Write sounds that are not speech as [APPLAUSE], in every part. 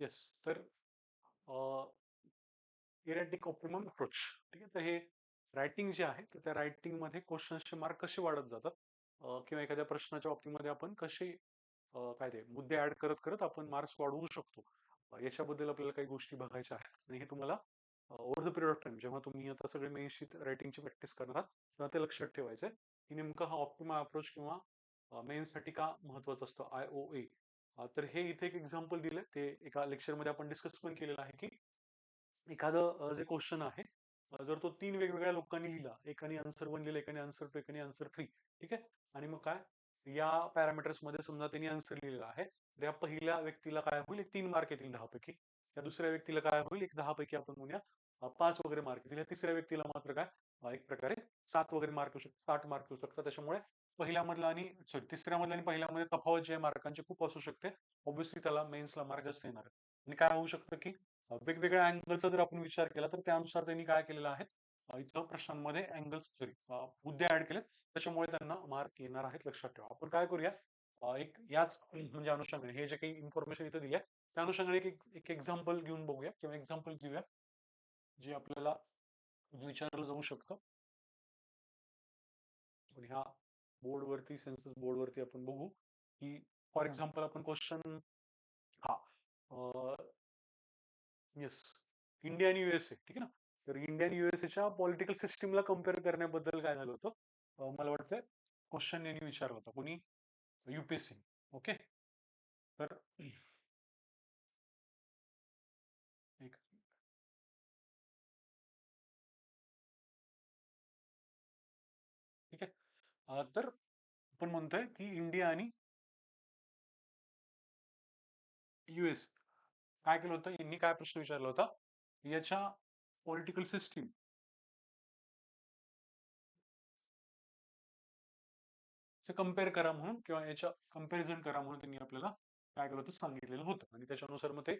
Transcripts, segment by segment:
Yes तर erratic optimum approach ठीक आहे? तर हे रायटिंग जे आहे तर त्या रायटिंगमध्ये क्वेश्चन्सचे मार्क कसे वाढत जातात? किंवा एखाद्या प्रश्नाच्या बाबतीमध्ये आपण कसे काय ते मुद्दे ऍड करत करत आपण मार्क्स वाढवू शकतो? याच्याबद्दल आपल्याला काही गोष्टी बघायच्या आहेत. आणि हे तुम्हाला over the period of time जेव्हा तुम्ही आता सगळे मेन्सची रायटिंगची प्रॅक्टिस करणार आहात तेव्हा ते लक्षात ठेवायचं आहे की नेमका हा ऑप्टिमा अप्रोच किंवा मेन्ससाठी का महत्वाचं असतं? आय ओ ए तर हे इथे एक एक्झाम्पल दिलं ते एका लेक्चरमध्ये आपण डिस्कस पण केलेलं आहे की एखादं जे क्वेश्चन आहे जर तो तीन वेगवेगळ्या लोकांनी लिहिला एकाने आन्सर वन लिहिलं एकाने आन्सर टू एकाने आन्सर थ्री ठीक आहे? आणि मग काय? या पॅरामीटर्समध्ये समजा त्यांनी आन्सर लिहिलेला आहे तर या पहिल्या व्यक्तीला काय होईल? एक तीन मार्क येतील दहा पैकी या दुसऱ्या व्यक्तीला काय होईल? एक दहा पैकी आपण म्हणूया पाच वगैरे मार्क येतील. या तिसऱ्या व्यक्तीला मात्र काय? एक प्रकारे सात वगैरे मार्क येऊ शकतात आठ मार्क येऊ शकतात. त्याच्यामुळे पहिल्या मधला आणि सॉरी तिसऱ्या मधला आणि पहिल्या मध्ये तफावत जे आहे मार्कांची खूप असू शकते. ऑब्व्हियसली त्याला मेन्सला मार्क जास्त येणार आणि काय होऊ शकतं की वेगवेगळ्या अँगलचा जर आपण विचार केला तर त्यानुसार त्यांनी काय केलेलं आहे? इथं प्रश्नांमध्ये अँगल्स सॉरी मुद्दे ऍड केलेत. त्याच्यामुळे त्यांना मार्क येणार आहेत. लक्षात ठेवा. आपण काय करूया? एक याच म्हणजे अनुषंगाने हे जे काही इन्फॉर्मेशन इथं दिली आहे त्या अनुषंगाने एक एक्झाम्पल घेऊन बघूया किंवा एक्झाम्पल घेऊया जे आपल्याला विचारलं जाऊ शकतं. ह्या बोर्डवरती सेन्सस बोर्डवरती आपण बघू की फॉर एक्झाम्पल आपण क्वेश्चन हा येस इंडिया आणि युएसए ठीक आहे ना? तर इंडिया आणि युएसएच्या पॉलिटिकल सिस्टीमला कंपेअर करण्याबद्दल काय झालं होतं? मला वाटतं क्वेश्चन यांनी विचारला होता कोणी? UPSC okay? तर तर आपण म्हणतोय की इंडिया आणि युएस काय केलं होतं? यांनी काय प्रश्न विचारला होता? याच्या पॉलिटिकल सिस्टीम कंपेअर करा म्हणून किंवा याच्या कंपॅरिझन करा म्हणून त्यांनी आपल्याला काय केलं होतं? सांगितलेलं होतं. आणि त्याच्यानुसार मग ते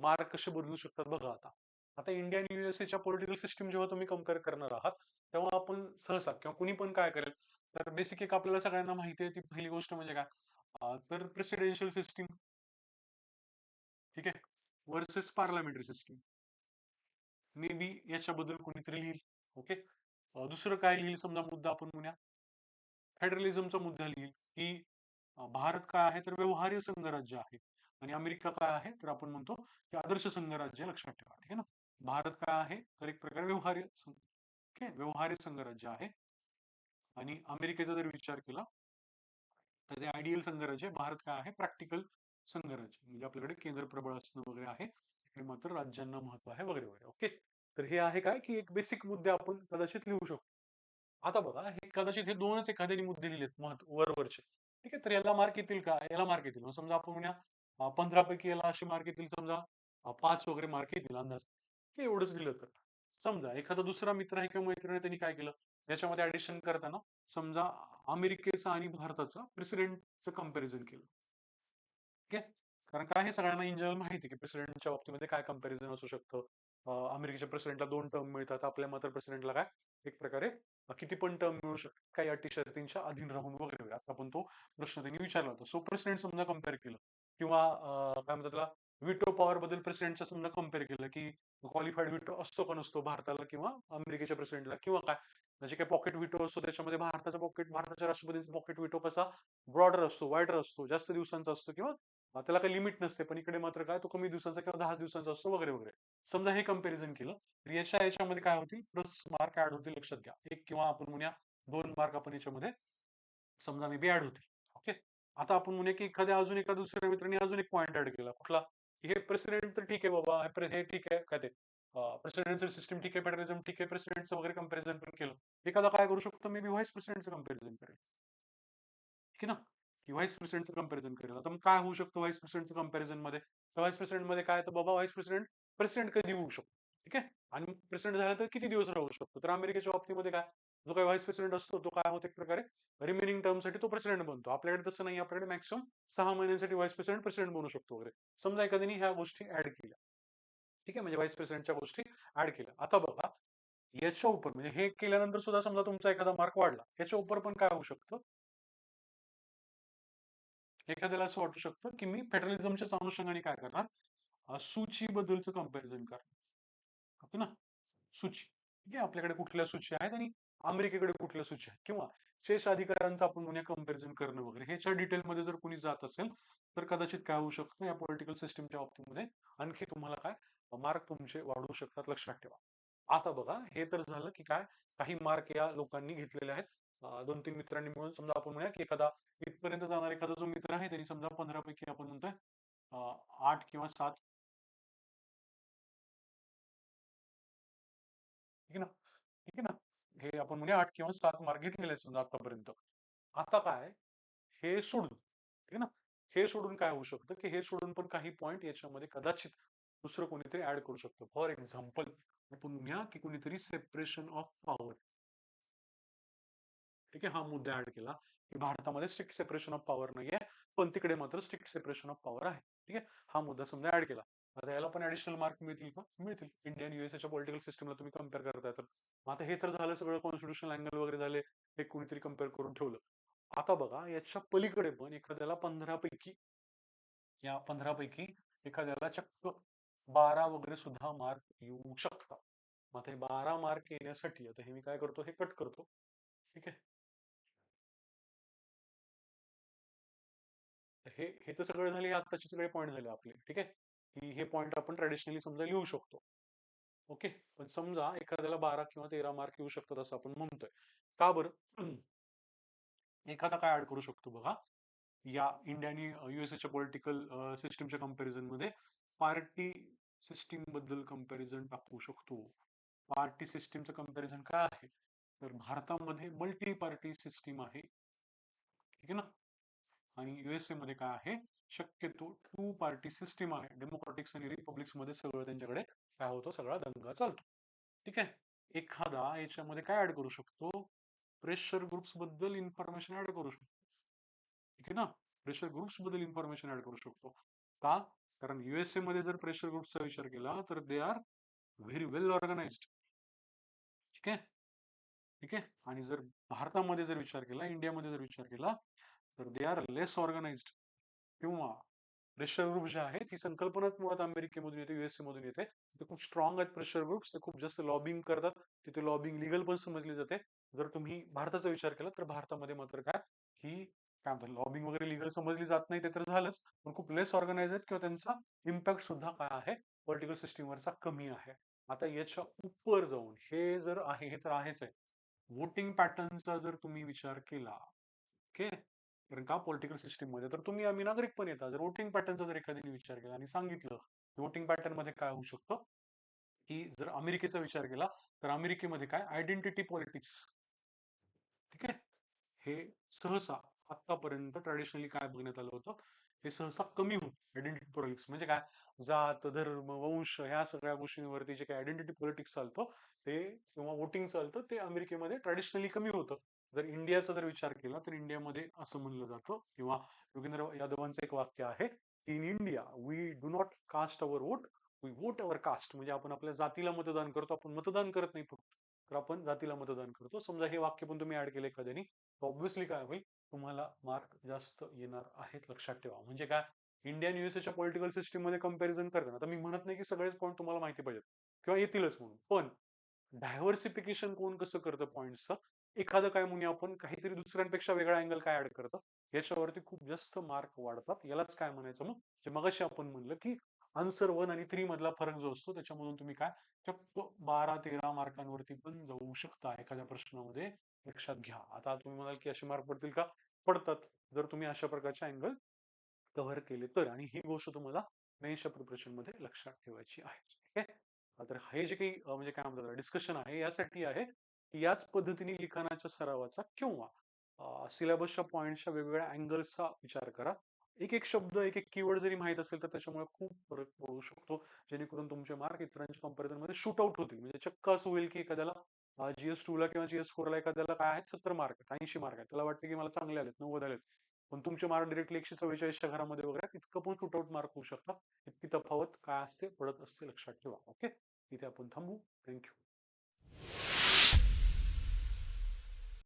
मार्क कसे बदलू शकतात बघा आता. आता इंडिया आणि युएसएच्या पॉलिटिकल सिस्टीम जेव्हा तुम्ही कंपेअर करणार आहात तेव्हा आपण सहसा किंवा कुणी पण काय करेल तर बेसिक एक आपल्याला सगळ्यांना माहिती आहे ती पहिली गोष्ट म्हणजे काय? तर प्रेसिडेन्शियल सिस्टीम ठीक आहे? Versus parliamentary system may be याच्याबद्दल कोणीतरी लिहिल. ओके दुसरं काय लिहिल? समजा मुद्दा आपण म्हणूया. फेडरलिझमचा मुद्दा लिहिल की भारत काय आहे? तर व्यवहार्य संघराज्य आहे. आणि अमेरिका काय आहे? तर आपण म्हणतो की आदर्श संघराज्य लक्षात ठेवा. ठीक आहे ना? भारत काय आहे? तर एक प्रकारे व्यवहार्य संघ ओके व्यवहार्य संघराज्य आहे. आणि अमेरिकेचा जर विचार केला तर ते आयडियल संघराज्य आहे. भारत काय आहे? प्रॅक्टिकल संघराज्य. म्हणजे आपल्याकडे केंद्र प्रबळ असणं वगैरे आहे. तिकडे मात्र राज्यांना महत्त्व आहे वगैरे वगैरे. ओके तर हे आहे काय? की एक बेसिक मुद्दे आपण कदाचित लिहू शकतो आता बघा हे कदाचित हे दोनच एखाद्याने मुद्दे लिहिलेत महत्त्व वरवरचे. ठीक आहे? तर याला मार्क येतील का? याला मार्क येतील. मग समजा आपण म्हणूया पंधरा पैकी याला असे मार्क येतील समजा पाच वगैरे मार्क येतील अंदाज. हे एवढंच लिहिलं तर. समजा एखादा दुसरा मित्र आहे किंवा मैत्रिणी त्यांनी काय केलं? याच्यामध्ये ऍडिशन करताना समजा अमेरिकेचा आणि भारताचं प्रेसिडेंटचं कंपॅरिझन केलं. ठीक आहे? कारण काय हे सगळ्यांना इन जनरल माहिती की प्रेसिडेंटच्या बाबतीमध्ये काय कंपॅरिझन असू शकतं? अमेरिकेच्या प्रेसिडेंटला दोन टर्म मिळतात आपल्या मात्र प्रेसिडेंटला काय? एक प्रकारे किती पण टर्म मिळू शकतात. काही अटी शर्तींच्या अधीन राहून वगैरे. आता आपण तो प्रश्न त्यांनी विचारला होता. सो प्रेसिडेंट समजा कंपेअर केलं किंवा काय म्हणतात विटो पॉवर बद्दल प्रेसिडेंटच्या समजा कंपेअर केलं की क्वालिफाईड विटो असतो का नसतो भारताला किंवा अमेरिकेच्या प्रेसिडेंटला किंवा काय? म्हणजे काय पॉकेट विटो असतो त्याच्यामध्ये भारताचा पॉकेट भारताच्या राष्ट्रपतींचा पॉकेट विटो कसा ब्रॉडर असतो वाईडर असतो जास्त दिवसांचा असतो किंवा त्याला काही लिमिट नसते पण इकडे मात्र काय तो कमी दिवसांचा किंवा दहा दिवसांचा असतो वगैरे वगैरे. समजा हे कंपॅरिझन केलं तर याच्या याच्यामध्ये काय होतील? प्लस मार्क ऍड होतील लक्षात घ्या. एक किंवा आपण म्हणूया दोन मार्क आपण याच्यामध्ये समजा मे बी ऍड होतील. ओके आता आपण म्हणूया की एखाद्या अजून एका दुसऱ्या मित्राने अजून एक पॉईंट ऍड केला. कुठला? हे प्रेसिडेंट तर ठीक आहे बाबा हे ठीक आहे काय ते प्रेसिडेंटचं सिस्टम ठीक आहे फेडरलिझम ठीक आहे प्रेसिडेंटचं वगैरे कंपॅरिझन पण केलं. एखादा काय करू शकतो मी व्हाईस प्रेसिडेंटचं कंपॅरिझन करेल. ठीक आहे ना? की व्हाईस प्रेसिडेंटचं कंपॅरिझन करेल. आता मग काय होऊ शकतो व्हाईस प्रेसिडेंटचं कंपॅरिझनमध्ये? व्हाईस प्रेसिडेंटमध्ये काय तर बाबा व्हाईस प्रेसिडेंट प्रेसिडेंट कधी होऊ शकतो? ठीक आहे? आणि प्रेसिडेंट झाला तर किती दिवस राहू शकतो? तर अमेरिकेच्या बाबतीमध्ये काय? जो काही व्हाईस प्रेसिडेंट असतो तो काय होतो एक प्रकारे? रिमेनिंग टर्मसाठी तो प्रेसिडेंट बनतो. आपल्याकडे तसं नाही आपल्याकडे मॅक्सिमम सहा महिन्यांसाठी व्हाईस प्रेसिडेंट प्रेसिडेंट बनू शकतो वगैरे. समजा एखाद्याने ह्या गोष्टी ऍड केल्या. ठीक आहे? म्हणजे व्हाईस प्रेसिडेंटच्या गोष्टी ऍड केल्या. आता बघा याच्या उपर म्हणजे हे केल्यानंतर सुद्धा समजा तुमचा एखादा मार्क वाढला याच्या उपर पण काय होऊ शकतं? एखाद्याला असं वाटू शकतं की मी फेडरलिझमच्या अनुषंगाने काय करणार? सूची बद्दलचं कंपॅरिझन करणार. ओके ना? सूची. ठीक आहे? आपल्याकडे कुठल्या सूची आहेत आणि अमेरिकेकडे कुठल्या सूची आहेत? किंवा शेष अधिकारांचं आपण म्हणूया कंपॅरिझन करणं वगैरे ह्याच्या डिटेलमध्ये जर कोणी जात असेल तर कदाचित काय होऊ शकतं? या पॉलिटिकल सिस्टमच्या बाबतीमध्ये आणखी तुम्हाला काय मार्क तुमचे वाढवू शकतात लक्षात ठेवा. आता बघा हे तर झालं की काय काही मार्क या लोकांनी घेतलेले आहेत. दोन तीन मित्रांनी मिळून समजा आपण म्हणूया की एखादा इथपर्यंत जाणारा एखादा जो मित्र आहे त्यांनी समजा पंधरा पैकी आपण म्हणतोय आठ किंवा सात ठीक आहे ना? ठीक आहे ना? हे आपण म्हणजे आठ किंवा सात मार्क घेतलेले समजा आतापर्यंत. आता काय हे सोडून ठीक आहे ना? हे सोडून काय होऊ शकतं की हे सोडून पण काही पॉईंट याच्यामध्ये कदाचित दुसरं कोणीतरी ऍड करू शकतो. फॉर एक्झाम्पल आपण म्हणूया की कोणीतरी सेपरेशन ऑफ पॉवर ठीक आहे? हा मुद्दा ऍड केला की भारतामध्ये स्ट्रिक्ट सेपरेशन ऑफ पॉवर नाहीये पण तिकडे मात्र स्ट्रिक्ट सेपरेशन ऑफ पॉवर आहे. ठीक आहे? हा मुद्दा समजा ऍड केला. आता याला पण ऍडिशनल मार्क मिळतील का? मिळतील. इंडियन युएसएच्या पॉलिटिकल सिस्टमला तुम्ही कंपेअर करताय तर. आता हे तर झालं सगळं कॉन्स्टिट्युशनल अँगल वगैरे झाले हे कोणीतरी कंपेअर करून ठेवलं. आता बघा याच्या पलीकडे पण एखाद्याला पंधरा पैकी या पंधरा पैकी एखाद्याला चक्क बारा वगैरे सुद्धा मार्क येऊ शकतात. मग आता हे बारा मार्क येण्यासाठी आता हे मी काय करतो? हे कट करतो. ठीक आहे? हे हे तर सगळे झाले आताचे सगळे पॉईंट झाले आपले. ठीक आहे? की हे पॉईंट आपण ट्रॅडिशनली समजा लिहू शकतो. ओके पण समजा एखाद्याला बारा किंवा तेरा मार्क येऊ शकतात असं आपण म्हणतोय. का बरं? [CLEARS THROAT] एखादा काय ऍड करू शकतो बघा. या इंडिया आणि युएसएच्या पॉलिटिकल सिस्टीमच्या कंपॅरिझनमध्ये पार्टी सिस्टीमबद्दल कंपॅरिझन टाकू शकतो. पार्टी सिस्टीमचं कंपॅरिझन काय आहे? तर भारतामध्ये मल्टी पार्टी सिस्टीम आहे. ठीक आहे ना? आणि युएसए मध्ये काय आहे? शक्यतो टू पार्टी सिस्टीम आहे. डेमोक्रॅटिक्स आणि रिपब्लिक्समध्ये सगळं त्यांच्याकडे काय होतं? सगळा दंगा चालतो. ठीक आहे? एखादा याच्यामध्ये काय ऍड करू शकतो? प्रेशर ग्रुप्सबद्दल इन्फॉर्मेशन ऍड करू शकतो. ठीक आहे ना? प्रेशर ग्रुप्सबद्दल इन्फॉर्मेशन ऍड करू शकतो. का? कारण युएसए मध्ये जर प्रेशर ग्रुपचा विचार केला तर they are very well organised ठीक आहे? ठीक आहे? आणि जर भारतामध्ये जर विचार केला इंडियामध्ये जर विचार केला तर दे आर लेस ऑर्गनाइज्ड किंवा प्रेशर ग्रुप जे आहेत ती संकल्पनाच मुळात अमेरिकेमधून येते युएसए मधून येते. ते खूप स्ट्रॉंग आहेत प्रेशर ग्रुप्स ते खूप जास्त लॉबिंग करतात. तिथे लॉबिंग लिगल पण समजली जाते. जर तुम्ही भारताचा विचार केला तर भारतामध्ये मात्र काय ही काय म्हणतात लॉबिंग वगैरे लिगल समजली जात नाही ते तर झालंच. पण खूप लेस ऑर्गनाइज आहेत किंवा त्यांचा इम्पॅक्ट सुद्धा काय आहे पॉलिटिकल सिस्टीमवरचा कमी आहे. आता याच्या उपर जाऊन हे जर आहे हे तर आहेच आहे. वोटिंग पॅटर्नचा जर तुम्ही विचार केला ओके? कारण का पॉलिटिकल सिस्टीममध्ये? तर तुम्ही आम्ही नागरिक पण येतात जर वोटिंग पॅटर्नचा जर एखाद्याने विचार केला आणि सांगितलं वोटिंग पॅटर्नमध्ये काय होऊ शकतं? की जर अमेरिकेचा विचार केला तर अमेरिकेमध्ये काय? आयडेंटिटी पॉलिटिक्स ठीक आहे? हे सहसा आतापर्यंत ट्रॅडिशनली काय बघण्यात आलं होतं? हे सहसा कमी होत आयडेंटिटी पॉलिटिक्स म्हणजे काय? जात धर्म वंश ह्या सगळ्या गोष्टींवरती जे काही आयडेंटिटी पॉलिटिक्स चालतं ते किंवा वोटिंग चालतं ते अमेरिकेमध्ये ट्रॅडिशनली कमी होतं. जर इंडियाचा जर विचार केला तर इंडियामध्ये असं म्हणलं जातं किंवा योगेंद्र यादवांचं एक वाक्य आहे in India we do not cast our vote we vote our caste. म्हणजे आपण आपल्या जातीला मतदान करतो आपण मतदान करत नाही फक्त. तर आपण जातीला मतदान करतो. समजा हे वाक्य पण तुम्ही ऍड केलं एखाद्याने ऑब्व्हियसली काय होईल? तुम्हाला मार्क जास्त येणार आहेत लक्षात ठेवा. म्हणजे काय? इंडियन युएसएच्या पॉलिटिकल सिस्टीममध्ये कंपॅरिझन करताना आता मी म्हणत नाही की सगळेच पॉईंट तुम्हाला माहिती पाहिजेत किंवा येतीलच म्हणून. पण डायव्हर्सिफिकेशन कोण कसं करतं पॉईंटचं एखादं काय म्हणूया आपण काहीतरी दुसऱ्यांपेक्षा वेगळा अँगल काय ऍड करतं? याच्यावरती खूप जास्त मार्क वाढतात. यालाच काय म्हणायचं मग? जे मगाशी आपण म्हणलं की आन्सर वन आणि थ्री मधला फरक जो असतो त्याच्यामधून तुम्ही काय चक्क बारा तेरा मार्कांवरती पण जाऊ शकता एखाद्या प्रश्नामध्ये. लक्षात घ्या. आता तुम्ही म्हणाल की असे मार्क पडतील का? पडतात. जर तुम्ही अशा प्रकारचे अँगल कव्हर केले तर. आणि ही गोष्ट तुम्हाला मेन्सच्या प्रिपरेशनमध्ये लक्षात ठेवायची आहे. ठीक आहे? तर हे जे काही म्हणजे काय म्हणतात डिस्कशन आहे यासाठी आहे याच पद्धतीने लिखाणाच्या सरावाचा किंवा सिलेबसच्या पॉईंटच्या वेगवेगळ्या अँगल्सचा विचार करा. एक एक शब्द एक एक कीवर्ड जरी माहीत असेल तर त्याच्यामुळे खूप फरक पडू शकतो. जेणेकरून तुमचे मार्क इतरांच्या कंपॅरिझनमध्ये शूट आउट होतील. म्हणजे चक्क असं होईल की एखाद्याला जीएस टू ला किंवा जीएस फोर ला एखाद्याला काय आहेत? सत्तर मार्क आहेत ऐंशी मार्क आहेत. त्याला वाटतं की मला चांगले आलेत नव्वद आलेत. पण तुमचे मार्क डिरेक्टली एकशे चव्वेचाळीसच्या घरामध्ये वगैरे इतकं पण शूट आउट मार्क होऊ शकतात. इतकी तफावत काय असते पडत असते लक्षात ठेवा. ओके? इथे आपण थांबू. थँक्यू